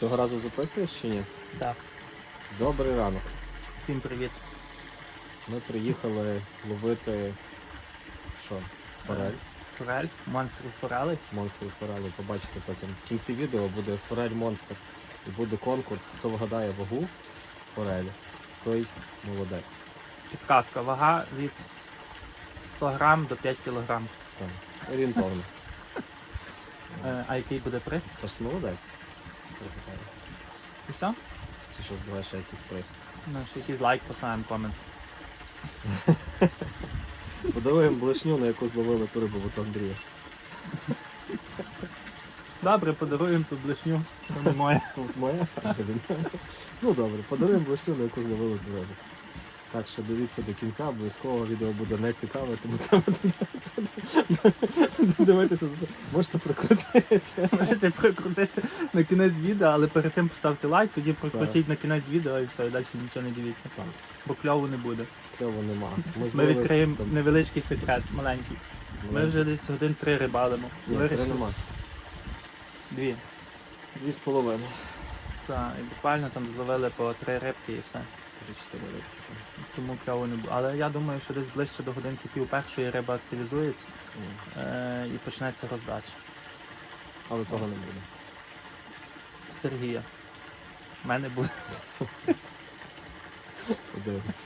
Того разу записуєш чи ні? Так. Добрий ранок. Всім привіт. Ми приїхали ловити що? Форель. Форель, монстрів форели. Монстрів форелі. Побачите потім. В кінці відео буде форель монстр. І буде конкурс. Хто вгадає вагу форелі, той молодець. Підказка. Вага від 100 грам до 5 кілограм. Орієнтовно. Е, а який буде приз? Тож молодець. Пригадаю. І все? Чи що збиваєш ще якийсь приз? Ну, ще якийсь лайк, поставимо комент. Подаруємо блешню, на яку зловили ту рибу от Андрія. Добре, подаруємо ту блешню. Це не моє. Тут моя. Ну добре, подаруємо блешню, на яку зловили ту рибу. Так що дивіться до кінця, обов'язково відео буде не цікаве, тому треба дивитися. Можете прикрутити. Можете прикрутити на кінець відео, але перед тим поставте лайк, тоді прокрутіть на кінець відео і все, і далі нічого не дивіться. Так. Бо кльову не буде. Кльово нема. Ми відкриємо там- невеличкий секрет, маленький. Ми вже десь годин три рибалимо. Ні, три Вирішили- нема. Дві. Дві з половиною. Так, і буквально там зловили по три рибки і все. Три-чотири рибки там. Тому кльово не було. Але я думаю, що десь ближче до годинки пів першої риба активізується е- і почнеться роздача. Але того не буде. Сергія. У мене буде. Подивимось.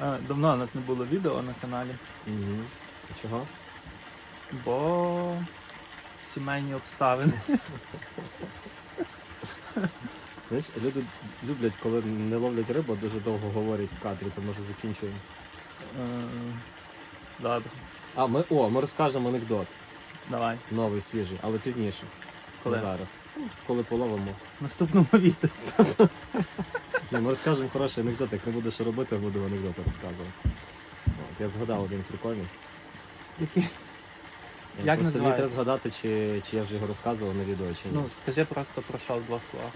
Е, Давно у нас не було відео на каналі, Угу. Чого? бо сімейні обставини. Знаєш, люди люблять, коли не ловлять рибу, дуже довго говорять в кадрі, то може закінчуємо. Е, Добре, А, ми, о, ми розкажемо анекдот. давай. Новий, свіжий, але пізніше. Коли? Не зараз. Коли половимо. В наступному відео. Ні, ми розкажемо хороший анекдот, як не буде що робити, я буду анекдоти розказувати. От, я згадав один прикольний. Який? Як Просто мені треба згадати, чи, чи я вже його розказував на відео, чи ні. Ну, скажи просто про що в двох словах.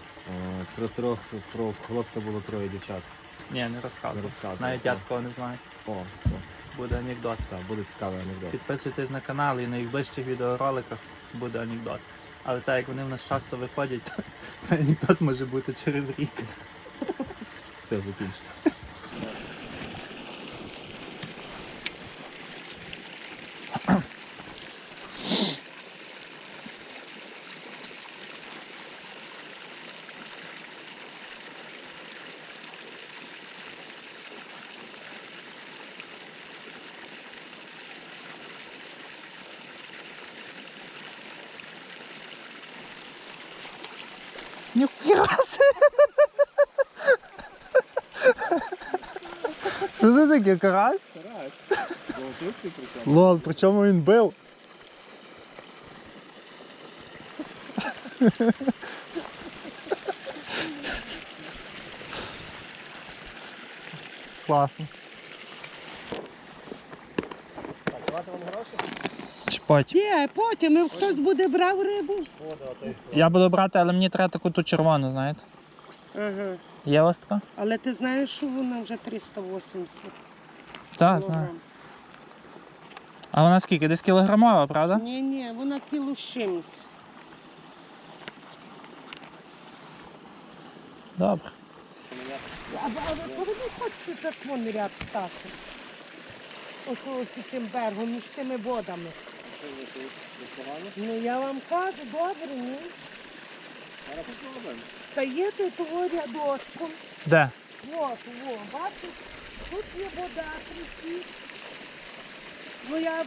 Е, Про трьох про хлопця було троє дівчат. Ні, не Не розказуй. розказував. Навіть я такого не знаю. О, все. Буде анекдот. Так, буде цікавий анекдот. Підписуйтесь на канал і на найближчих відеороликах буде анекдот. Але так як вони в нас часто виходять, то, анекдот може бути через рік. Все, закінчу. Ніхуя! Що це таке, карась? Лол, при чому він бив? Класно. Чпать. Ні, потім хтось буде брав рибу. Я буду брати, але мені треба таку ту червону, знаєте. Ага. Є у вас така? Але ти знаєш, що вона вже 380 Так, знаю. А вона скільки? Десь кілограмова, правда? Ні, ні, вона кіло з чимось. Добре. А, а коли ви хочете так вон ряд стати? Ось ось цим берегом, між тими водами. Ну я вам кажу, добре, ні? Стаєте того рядочком. Де? Вот, во, бачиш, тут є вода трішки. Ну я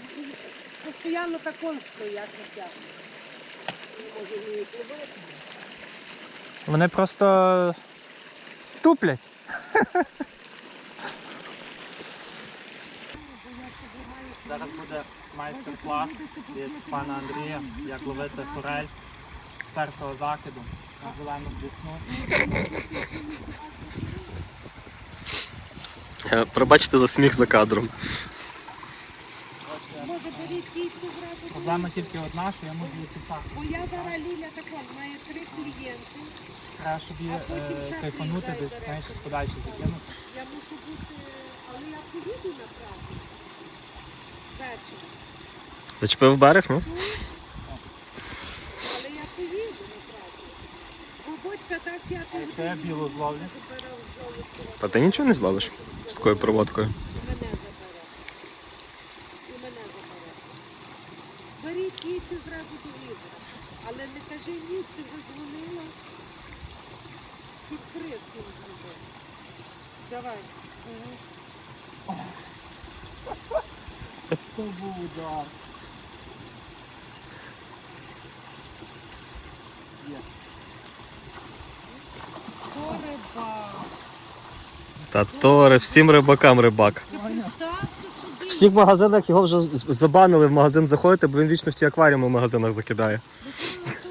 постійно так он стоять хотя. Вони просто туплять. Зараз буде майстер-клас від пана Андрія, як ловити форель з першого закиду на зелену десну. Пробачте за сміх за кадром. Проблема тільки одна, що я можу відписати. Бо я зараз Ліля така, має три клієнти. Треба, щоб її е, кайфанути десь, знаєш, подальше закинути. Я мушу бути, але я поїду направду. Зачепив берег, ну? Але я поїду направду. п'ятий Якщо я білу зловлю, забирав золото. Та ти нічого не зловиш з такою проводкою. І мене забере. І мене забере. Беріть їдьте зразу до. Але не кажи ні, ти вже дзвонила. Сюрприз їм зроби. Давай. Угу. То був удар. Є. То риба. Та то всім рибакам рибак. Ти представте В собі. всіх магазинах його вже з- забанили в магазин заходити, бо він вічно в ті акваріуми в магазинах закидає. Ну,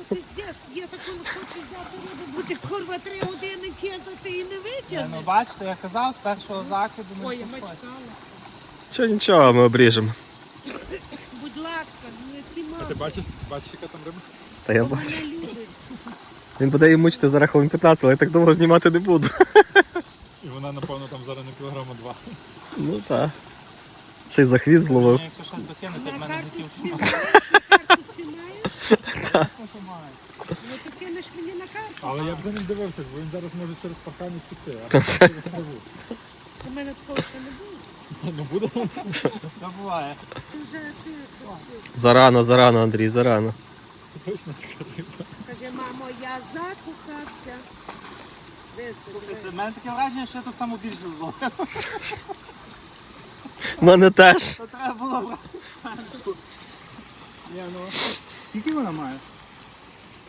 то пиздець, я так хочу взяти рибу, буде курва три години кидати і не Е, Ну витягне. бачите, я казав, з першого закиду не Ой, я підходить. мачкала. Що нічого, ми обріжемо. Будь ласка, не тіма. Ти бачиш, бачиш, яка там риба? Та я бачу. Він буде її мучити за рахунок 15, але я так довго знімати не буду. І вона, напевно, там зараз на кілограма два. Ну так. Ще й за хвіст зловив. Якщо щось в мене? Нажимаю. Ну ти кинеш мені на карту. Але я б за ним дивився, бо він зараз може через паркан втекти. А я не можу. У мене такого ще не було. Ну буде. Все буває. Зарано, зарано, Андрій, зарано. Це точно така риба. каже, мамо, я закохався. Дивись, Слухайте, в мене таке враження, що я тут саму більше зловив. Мене теж. То треба було брати. Ні, ну. Скільки вона має?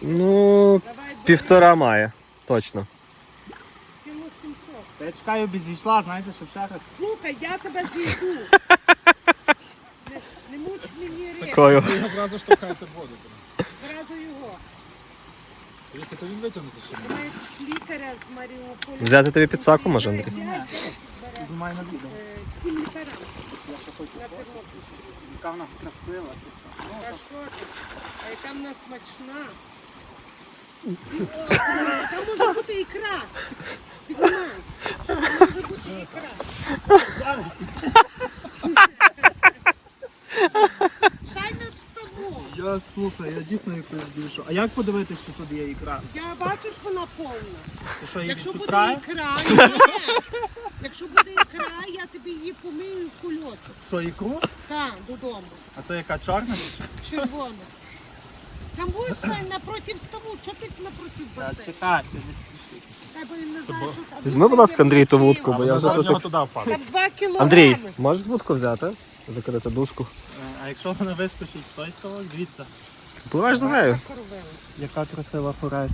Ну, півтора має. Точно. Кіло 700. Та я чекаю, би зійшла, знаєте, щоб раз. Слухай, я тебе зійду. Не, не муч мені рибу. Такою. Ви його одразу штовхаєте в воду. Зразу його. Якщо то він витягнути ще. Має лікаря з Маріуполя. Взяти тобі під саку, може, Андрій? Взять, взять. Знімай на відео. Е, Всім лікарям Я ще хочу на. Тернопільщині. Яка в нас красива. Ну, А що ти? А яка в нас смачна? Там може бути ікра. Піднімай. Там може бути ікра. Стань над столом. Я слухай, я дійсно якось більшу. А як подивитися, що тут є ікра? Я бачу, що вона повна. Ти що, її Якщо буде відпускає? ікра, ні. Якщо буде ікра, я тобі її помию в кульочок. Що, ікру? Так, додому. А то яка чорна? Червону. Там ось стань напротив ставу. Чого ти напротив Та басейну? чекайте, не спішіть. Та бо він не знає, що там. Візьми, будь ласка, Андрій, ту вудку, бо я вже зараз в нього тут. туди впаде. Там два кілограми. Андрій, можеш вудку взяти? Закрити дужку. Е, А якщо вона вискочить в той ставок, звідси. Пливеш за нею. Яка красива форель.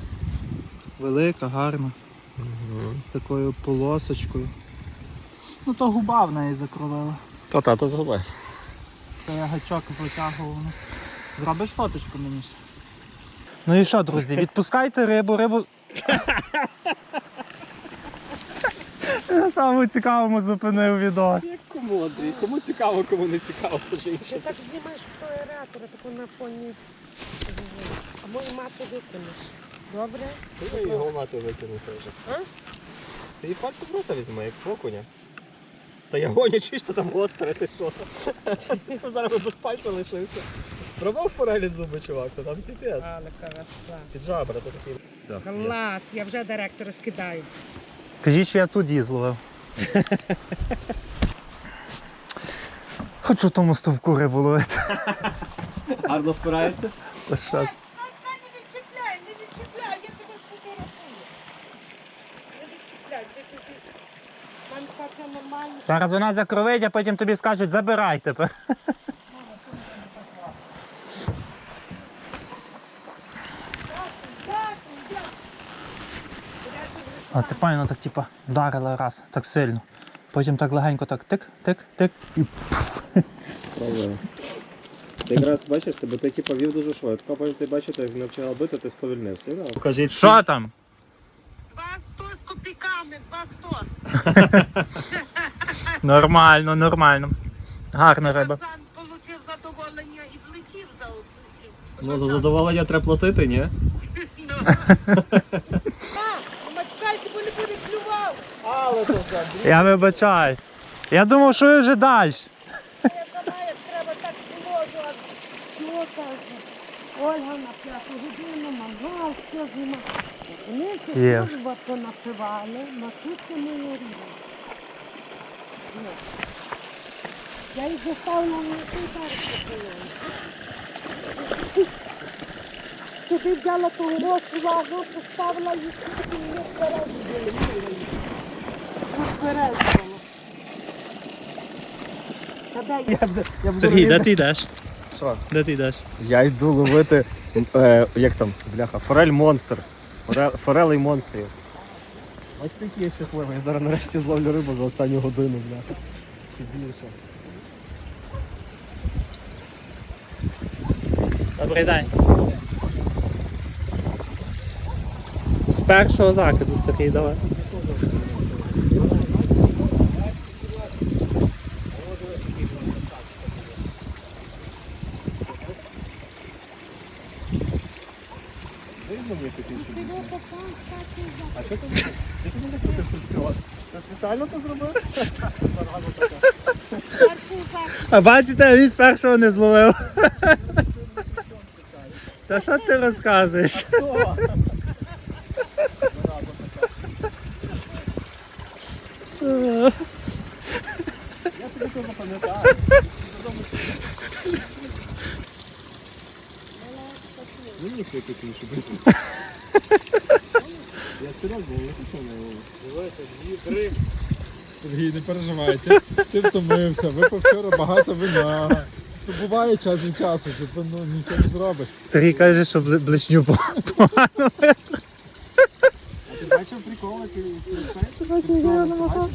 Велика, гарна. З такою полосочкою. Ну то губа в неї закровила. Та тато згубай. То я гачок витягував. ну. Зробиш фоточку мені ще? Ну і що, друзі, відпускайте рибу, рибу. Я самому цікавому зупинив відос. Кому, Андрій? Кому цікаво, кому не цікаво, то ж Ти інше. так знімаєш проератора, таку на фоні. А мою мати викинеш. Добре? Ти його мати викинув теж. А? Ти її пальці в рота візьми, як окуня. Та я гоню, чи ти там гостре, ти що? Зараз би без пальця лишився. Пробував форелі зуби, чувак, то там піпець. Але краса. Під жабра, то такий. Все. Клас, я вже директора скидаю. Кажіть, що я тут її зловив. Хочу тому стовку рибу ловити. Гарно впирається? Та що? Не відчіпляй, не відчіпляй, я тебе сфотографую. Не відчіпляй, це чуть Нам хоче нормально. Зараз вона закровить, а потім тобі скажуть, забирай тепер. А ти пані, так типа вдарила раз, так сильно. Потім так легенько так тик, тик, тик і Правильно. Ти якраз бачиш, тебе ти типу вів дуже швидко, а потім ти бачиш, як навчила бити, ти сповільнився. Да? Покажіть. Що там? Два сто з копійками, два сто. нормально, нормально. Гарна риба. Получив задоволення і влетів за облетів. Ну за задоволення треба платити, ні? Не клював. Я вибачаюсь. Я думав, що ви вже далі. Я треба так положу, а чого кажу. Ольга на п'яту годину, мангал, все. Вони ще Є. служба понапивали, макушки не рівно. Я їх заставила на той так Туди взяла ту росу вагу, поставила їх і не вперед були. Вперед було. Сергій, де ти йдеш? Що? Де ти йдеш? Я йду ловити, е, як там, бляха, форель монстр. Форе- Форелей монстрів. Ось такі я щасливий. Я зараз нарешті зловлю рибу за останню годину, бля. Більше. Добрий день. З першого закиду, Сергій, давай. Вирізно мені якось інше більше. А що ти? Ти ж не закрутив фрикціон. Спеціально це зробив? А бачите, він з першого не зловив. Та що ти розказуєш? Я тобі це запам'ятаю. Змінюй якось іншу бистру. Серйозно, не хочу на його. Дивися, дві, три. Сергій, не переживайте. Ти втомився, випив вчора багато вина. Буває час від часу, типу, ну нічого не зробиш. Сергій каже, що бли- блишню погано. А ти бачив прикол, який ти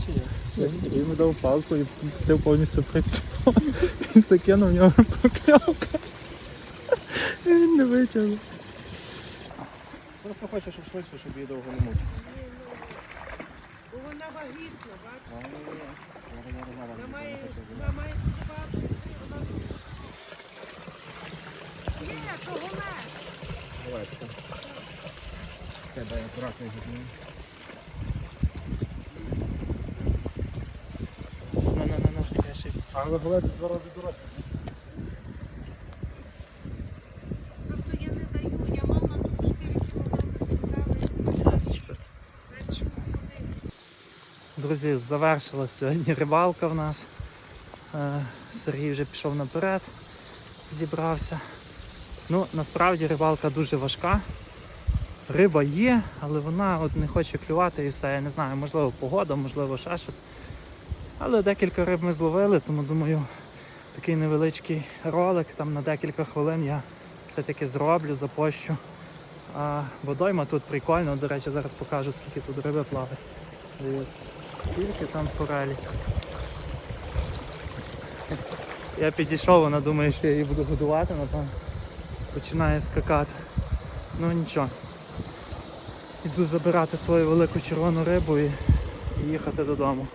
чи ні? Я йому дав палку і пустив повністю прицел. Він закинув в нього покльовка. І Він не витягнув. Просто хочу, щоб швидше, щоб її довго не мучити. Бо вона вагітна, бачиш? Вона Вона має, вона має. Ні, того не. Давай, це. Хай дай акуратно зігну. Ну-ну-ну, я ще Але гледи два рази дорожче. Просто я не даю, я мама тут 4 кілограми Друзі, завершилась сьогодні рибалка в нас. Е, Сергій вже пішов наперед, зібрався. Ну, насправді рибалка дуже важка. Риба є, але вона от не хоче клювати і все. Я не знаю, можливо, погода, можливо, ще щось. Але декілька риб ми зловили, тому думаю, такий невеличкий ролик там на декілька хвилин я все-таки зроблю, запощу. А водойма тут прикольно, до речі, зараз покажу, скільки тут риби плаває. Дивіться, скільки там форелі. Я підійшов, вона думає, що я її буду годувати, напевно. Починає скакати. Ну нічого. Іду забирати свою велику червону рибу і їхати додому.